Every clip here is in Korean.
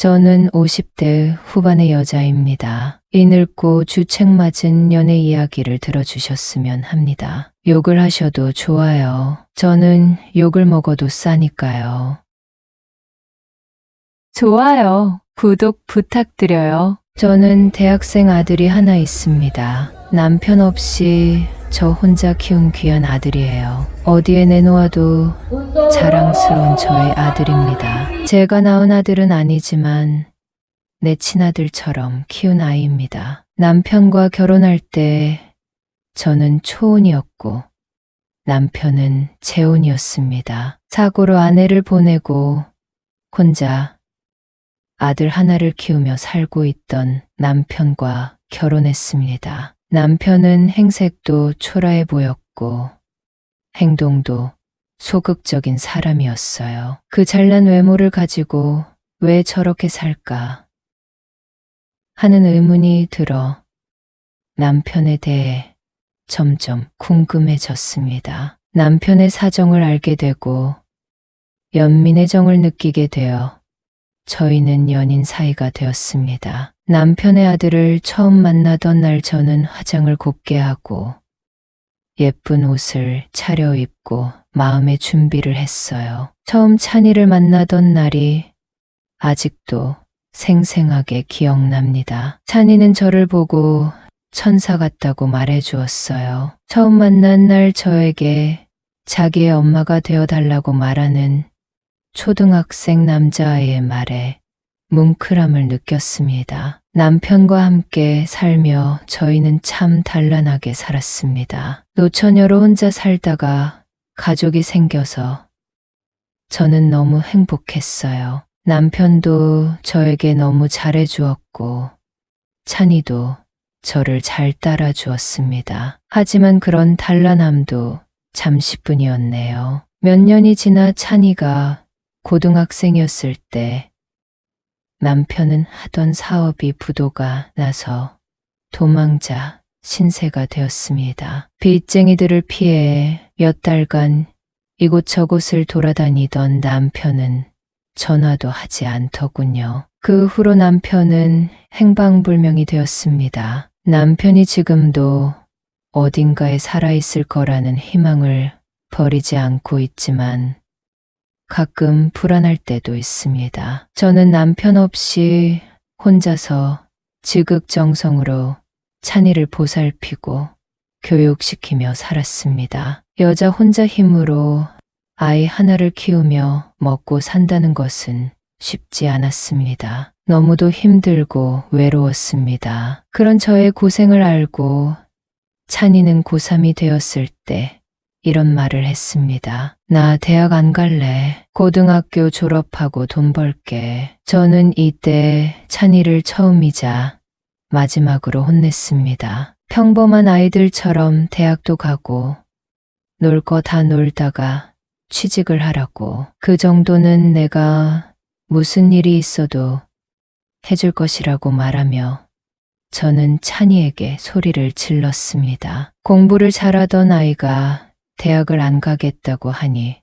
저는 50대 후반의 여자입니다. 이 늙고 주책 맞은 연애 이야기를 들어주셨으면 합니다. 욕을 하셔도 좋아요. 저는 욕을 먹어도 싸니까요. 좋아요. 구독 부탁드려요. 저는 대학생 아들이 하나 있습니다. 남편 없이 저 혼자 키운 귀한 아들이에요. 어디에 내놓아도 자랑스러운 저의 아들입니다. 제가 낳은 아들은 아니지만 내 친아들처럼 키운 아이입니다. 남편과 결혼할 때 저는 초혼이었고 남편은 재혼이었습니다. 사고로 아내를 보내고 혼자 아들 하나를 키우며 살고 있던 남편과 결혼했습니다. 남편은 행색도 초라해 보였고 행동도 소극적인 사람이었어요. 그 잘난 외모를 가지고 왜 저렇게 살까 하는 의문이 들어 남편에 대해 점점 궁금해졌습니다. 남편의 사정을 알게 되고 연민의 정을 느끼게 되어 저희는 연인 사이가 되었습니다. 남편의 아들을 처음 만나던 날 저는 화장을 곱게 하고 예쁜 옷을 차려입고 마음의 준비를 했어요. 처음 찬이를 만나던 날이 아직도 생생하게 기억납니다. 찬이는 저를 보고 천사 같다고 말해 주었어요. 처음 만난 날 저에게 자기의 엄마가 되어 달라고 말하는 초등학생 남자아이의 말에 뭉클함을 느꼈습니다. 남편과 함께 살며 저희는 참 단란하게 살았습니다. 노처녀로 혼자 살다가 가족이 생겨서 저는 너무 행복했어요. 남편도 저에게 너무 잘해주었고, 찬이도 저를 잘 따라주었습니다. 하지만 그런 단란함도 잠시뿐이었네요. 몇 년이 지나 찬이가 고등학생이었을 때 남편은 하던 사업이 부도가 나서 도망자 신세가 되었습니다. 빚쟁이들을 피해 몇 달간 이곳저곳을 돌아다니던 남편은 전화도 하지 않더군요. 그 후로 남편은 행방불명이 되었습니다. 남편이 지금도 어딘가에 살아있을 거라는 희망을 버리지 않고 있지만 가끔 불안할 때도 있습니다. 저는 남편 없이 혼자서 지극정성으로 찬이를 보살피고 교육시키며 살았습니다. 여자 혼자 힘으로 아이 하나를 키우며 먹고 산다는 것은 쉽지 않았습니다. 너무도 힘들고 외로웠습니다. 그런 저의 고생을 알고 찬이는 고3이 되었을 때 이런 말을 했습니다. 나 대학 안 갈래. 고등학교 졸업하고 돈 벌게. 저는 이때 찬이를 처음이자 마지막으로 혼냈습니다. 평범한 아이들처럼 대학도 가고 놀 거 다 놀다가 취직을 하라고. 그 정도는 내가 무슨 일이 있어도 해줄 것이라고 말하며 저는 찬이에게 소리를 질렀습니다. 공부를 잘하던 아이가 대학을 안 가겠다고 하니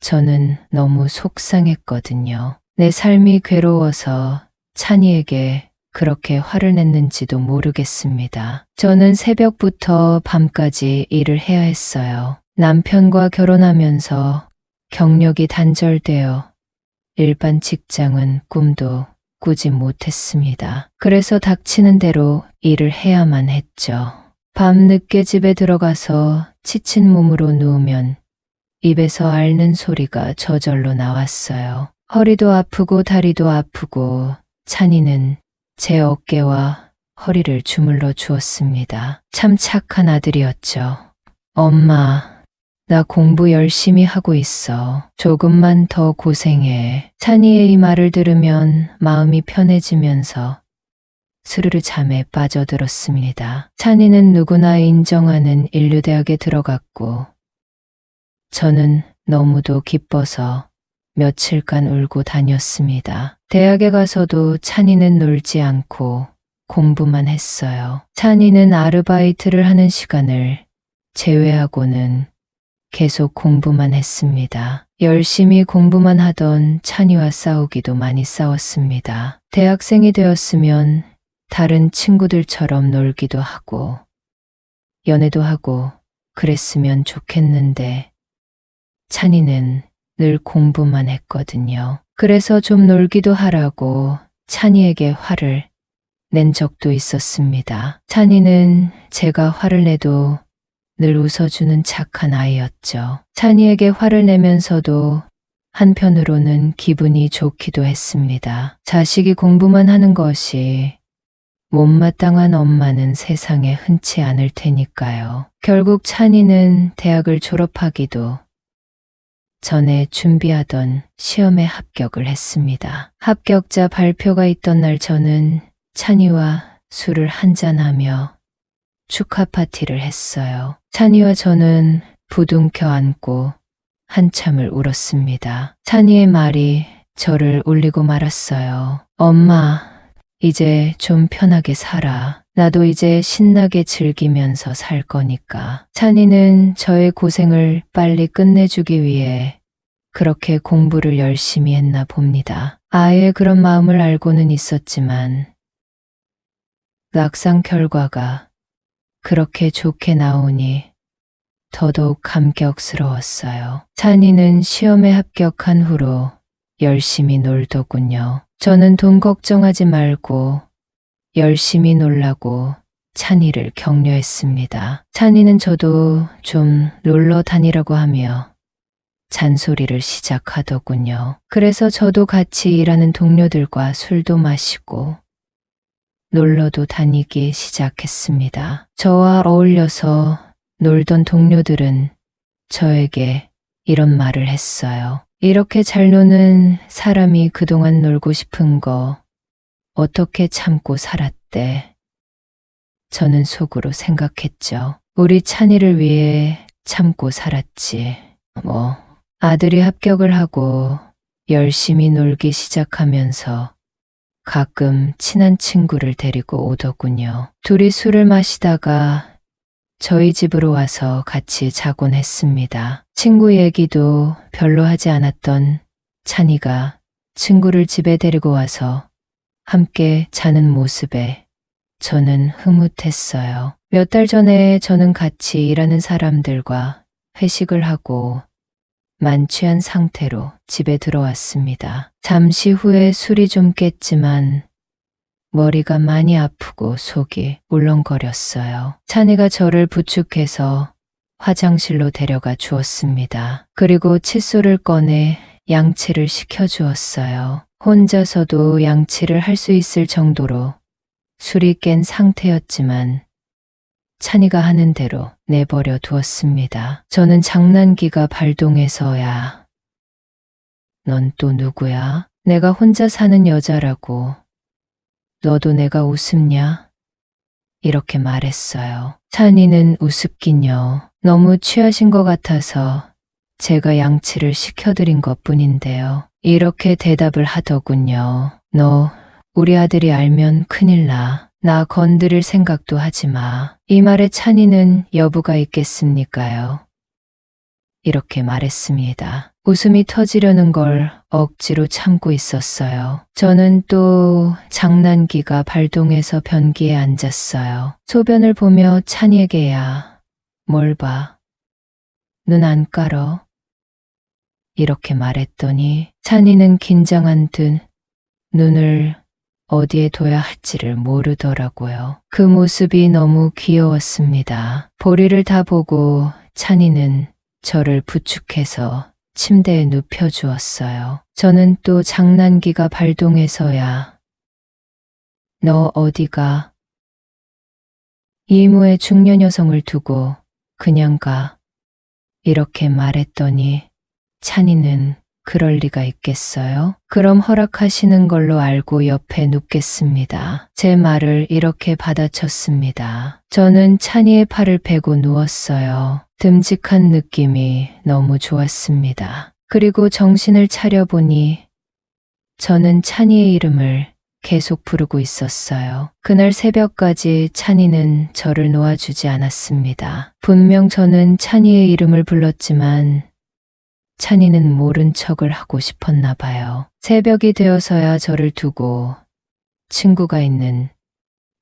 저는 너무 속상했거든요. 내 삶이 괴로워서 찬이에게 그렇게 화를 냈는지도 모르겠습니다. 저는 새벽부터 밤까지 일을 해야 했어요. 남편과 결혼하면서 경력이 단절되어 일반 직장은 꿈도 꾸지 못했습니다. 그래서 닥치는 대로 일을 해야만 했죠. 밤 늦게 집에 들어가서 지친 몸으로 누우면 입에서 앓는 소리가 저절로 나왔어요. 허리도 아프고 다리도 아프고 찬이는 제 어깨와 허리를 주물러 주었습니다. 참 착한 아들이었죠. 엄마, 나 공부 열심히 하고 있어. 조금만 더 고생해. 찬이의 이 말을 들으면 마음이 편해지면서 스르르 잠에 빠져들었습니다. 찬이는 누구나 인정하는 인류대학에 들어갔고, 저는 너무도 기뻐서 며칠간 울고 다녔습니다. 대학에 가서도 찬이는 놀지 않고 공부만 했어요. 찬이는 아르바이트를 하는 시간을 제외하고는 계속 공부만 했습니다. 열심히 공부만 하던 찬이와 싸우기도 많이 싸웠습니다. 대학생이 되었으면 다른 친구들처럼 놀기도 하고, 연애도 하고, 그랬으면 좋겠는데, 찬이는 늘 공부만 했거든요. 그래서 좀 놀기도 하라고 찬이에게 화를 낸 적도 있었습니다. 찬이는 제가 화를 내도 늘 웃어주는 착한 아이였죠. 찬이에게 화를 내면서도 한편으로는 기분이 좋기도 했습니다. 자식이 공부만 하는 것이 못마땅한 엄마는 세상에 흔치 않을 테니까요. 결국 찬이는 대학을 졸업하기도 전에 준비하던 시험에 합격을 했습니다. 합격자 발표가 있던 날 저는 찬이와 술을 한잔하며 축하 파티를 했어요. 찬이와 저는 부둥켜 안고 한참을 울었습니다. 찬이의 말이 저를 울리고 말았어요. 엄마, 이제 좀 편하게 살아. 나도 이제 신나게 즐기면서 살 거니까. 찬이는 저의 고생을 빨리 끝내주기 위해 그렇게 공부를 열심히 했나 봅니다. 아이의 그런 마음을 알고는 있었지만, 낙상 결과가 그렇게 좋게 나오니 더더욱 감격스러웠어요. 찬이는 시험에 합격한 후로 열심히 놀더군요. 저는 돈 걱정하지 말고 열심히 놀라고 찬이를 격려했습니다. 찬이는 저도 좀 놀러 다니라고 하며 잔소리를 시작하더군요. 그래서 저도 같이 일하는 동료들과 술도 마시고 놀러도 다니기 시작했습니다. 저와 어울려서 놀던 동료들은 저에게 이런 말을 했어요. 이렇게 잘 노는 사람이 그동안 놀고 싶은 거 어떻게 참고 살았대. 저는 속으로 생각했죠. 우리 찬이를 위해 참고 살았지. 뭐, 아들이 합격을 하고 열심히 놀기 시작하면서 가끔 친한 친구를 데리고 오더군요. 둘이 술을 마시다가 저희 집으로 와서 같이 자곤 했습니다. 친구 얘기도 별로 하지 않았던 찬이가 친구를 집에 데리고 와서 함께 자는 모습에 저는 흐뭇했어요. 몇 달 전에 저는 같이 일하는 사람들과 회식을 하고 만취한 상태로 집에 들어왔습니다. 잠시 후에 술이 좀 깼지만 머리가 많이 아프고 속이 울렁거렸어요. 찬이가 저를 부축해서 화장실로 데려가 주었습니다. 그리고 칫솔을 꺼내 양치를 시켜주었어요. 혼자서도 양치를 할 수 있을 정도로 술이 깬 상태였지만 찬이가 하는 대로 내버려 두었습니다. 저는 장난기가 발동해서야 넌 또 누구야? 내가 혼자 사는 여자라고 너도 내가 우습냐? 이렇게 말했어요. 찬이는 우습긴요. 너무 취하신 것 같아서 제가 양치를 시켜드린 것 뿐인데요. 이렇게 대답을 하더군요. 너, 우리 아들이 알면 큰일 나. 나 건드릴 생각도 하지 마. 이 말에 찬이는 여부가 있겠습니까요? 이렇게 말했습니다. 웃음이 터지려는 걸 억지로 참고 있었어요. 저는 또 장난기가 발동해서 변기에 앉았어요. 소변을 보며 찬이에게야, 뭘 봐. 눈 안 깔어. 이렇게 말했더니 찬이는 긴장한 듯 눈을 어디에 둬야 할지를 모르더라고요. 그 모습이 너무 귀여웠습니다. 보리를 다 보고 찬이는 저를 부축해서 침대에 눕혀 주었어요. 저는 또 장난기가 발동해서야 너 어디가? 이무의 중년 여성을 두고 그냥 가. 이렇게 말했더니 찬이는 그럴 리가 있겠어요? 그럼 허락하시는 걸로 알고 옆에 눕겠습니다. 제 말을 이렇게 받아쳤습니다. 저는 찬이의 팔을 베고 누웠어요. 듬직한 느낌이 너무 좋았습니다. 그리고 정신을 차려보니 저는 찬이의 이름을 계속 부르고 있었어요. 그날 새벽까지 찬이는 저를 놓아주지 않았습니다. 분명 저는 찬이의 이름을 불렀지만 찬이는 모른 척을 하고 싶었나 봐요. 새벽이 되어서야 저를 두고 친구가 있는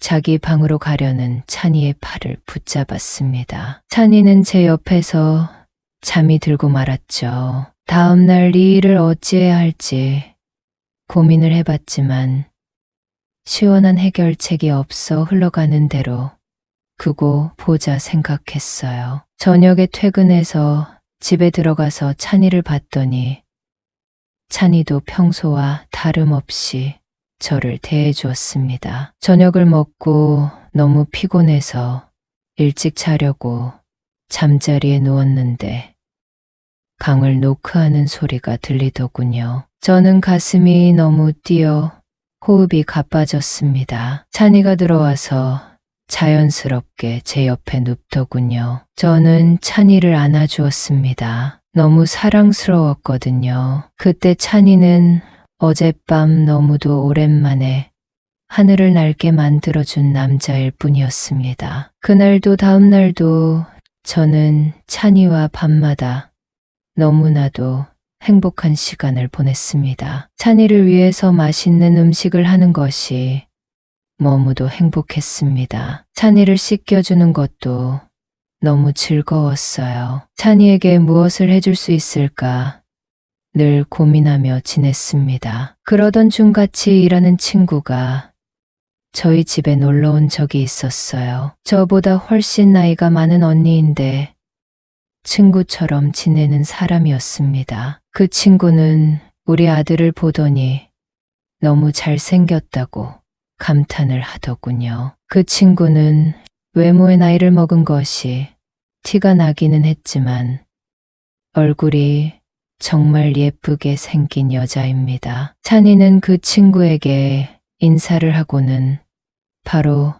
자기 방으로 가려는 찬이의 팔을 붙잡았습니다. 찬이는 제 옆에서 잠이 들고 말았죠. 다음 날 이 일을 어찌해야 할지 고민을 해봤지만 시원한 해결책이 없어 흘러가는 대로 그고 보자 생각했어요. 저녁에 퇴근해서 집에 들어가서 찬이를 봤더니 찬이도 평소와 다름없이 저를 대해 주었습니다. 저녁을 먹고 너무 피곤해서 일찍 자려고 잠자리에 누웠는데 강을 노크하는 소리가 들리더군요. 저는 가슴이 너무 뛰어 호흡이 가빠졌습니다. 찬이가 들어와서 자연스럽게 제 옆에 눕더군요. 저는 찬이를 안아주었습니다. 너무 사랑스러웠거든요. 그때 찬이는 어젯밤 너무도 오랜만에 하늘을 날게 만들어준 남자일 뿐이었습니다. 그날도 다음날도 저는 찬이와 밤마다 너무나도 행복한 시간을 보냈습니다. 찬이를 위해서 맛있는 음식을 하는 것이 너무도 행복했습니다. 찬이를 씻겨주는 것도 너무 즐거웠어요. 찬이에게 무엇을 해줄 수 있을까 늘 고민하며 지냈습니다. 그러던 중 같이 일하는 친구가 저희 집에 놀러 온 적이 있었어요. 저보다 훨씬 나이가 많은 언니인데 친구처럼 지내는 사람이었습니다. 그 친구는 우리 아들을 보더니 너무 잘생겼다고 감탄을 하더군요. 그 친구는 외모의 나이를 먹은 것이 티가 나기는 했지만 얼굴이 정말 예쁘게 생긴 여자입니다. 찬이는 그 친구에게 인사를 하고는 바로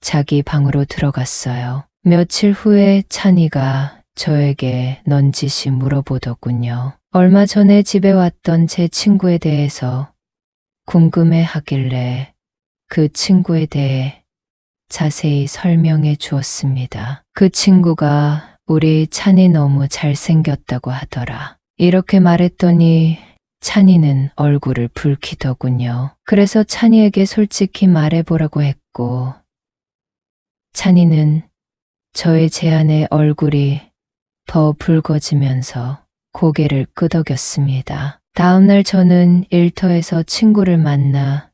자기 방으로 들어갔어요. 며칠 후에 찬이가 저에게 넌지시 물어보더군요. 얼마 전에 집에 왔던 제 친구에 대해서 궁금해 하길래 그 친구에 대해 자세히 설명해 주었습니다. 그 친구가 우리 찬이 너무 잘생겼다고 하더라. 이렇게 말했더니 찬이는 얼굴을 붉히더군요. 그래서 찬이에게 솔직히 말해보라고 했고, 찬이는 저의 제안에 얼굴이 더 붉어지면서 고개를 끄덕였습니다. 다음날 저는 일터에서 친구를 만나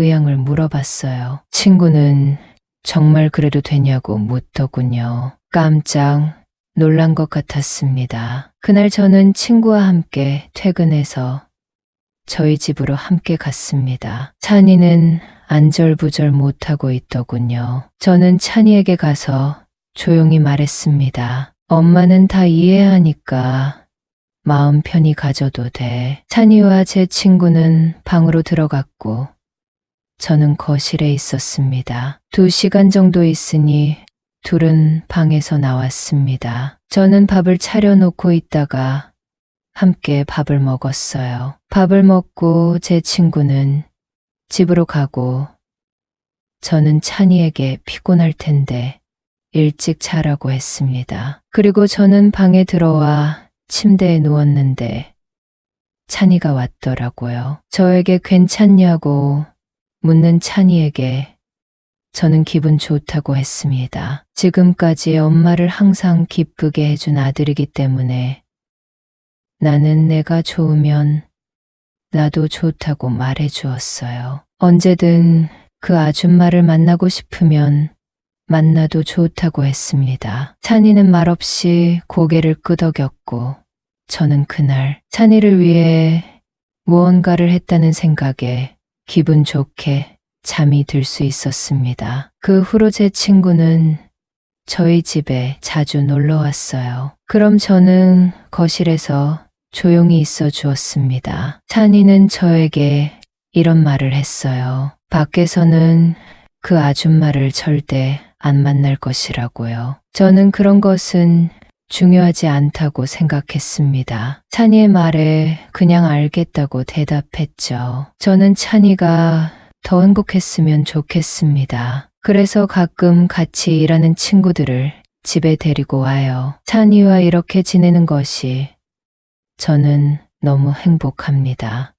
의향을 물어봤어요. 친구는 정말 그래도 되냐고 묻더군요. 깜짝 놀란 것 같았습니다. 그날 저는 친구와 함께 퇴근해서 저희 집으로 함께 갔습니다. 찬이는 안절부절 못하고 있더군요. 저는 찬이에게 가서 조용히 말했습니다. 엄마는 다 이해하니까 마음 편히 가져도 돼. 찬이와 제 친구는 방으로 들어갔고 저는 거실에 있었습니다. 두 시간 정도 있으니 둘은 방에서 나왔습니다. 저는 밥을 차려놓고 있다가 함께 밥을 먹었어요. 밥을 먹고 제 친구는 집으로 가고 저는 찬이에게 피곤할 텐데 일찍 자라고 했습니다. 그리고 저는 방에 들어와 침대에 누웠는데 찬이가 왔더라고요. 저에게 괜찮냐고 묻는 찬이에게 저는 기분 좋다고 했습니다. 지금까지 엄마를 항상 기쁘게 해준 아들이기 때문에 나는 내가 좋으면 나도 좋다고 말해 주었어요. 언제든 그 아줌마를 만나고 싶으면 만나도 좋다고 했습니다. 찬이는 말없이 고개를 끄덕였고 저는 그날 찬이를 위해 무언가를 했다는 생각에 기분 좋게 잠이 들 수 있었습니다. 그 후로 제 친구는 저희 집에 자주 놀러 왔어요. 그럼 저는 거실에서 조용히 있어 주었습니다. 찬이는 저에게 이런 말을 했어요. 밖에서는 그 아줌마를 절대 안 만날 것이라고요. 저는 그런 것은 중요하지 않다고 생각했습니다. 찬이의 말에 그냥 알겠다고 대답했죠. 저는 찬이가 더 행복했으면 좋겠습니다. 그래서 가끔 같이 일하는 친구들을 집에 데리고 와요. 찬이와 이렇게 지내는 것이 저는 너무 행복합니다.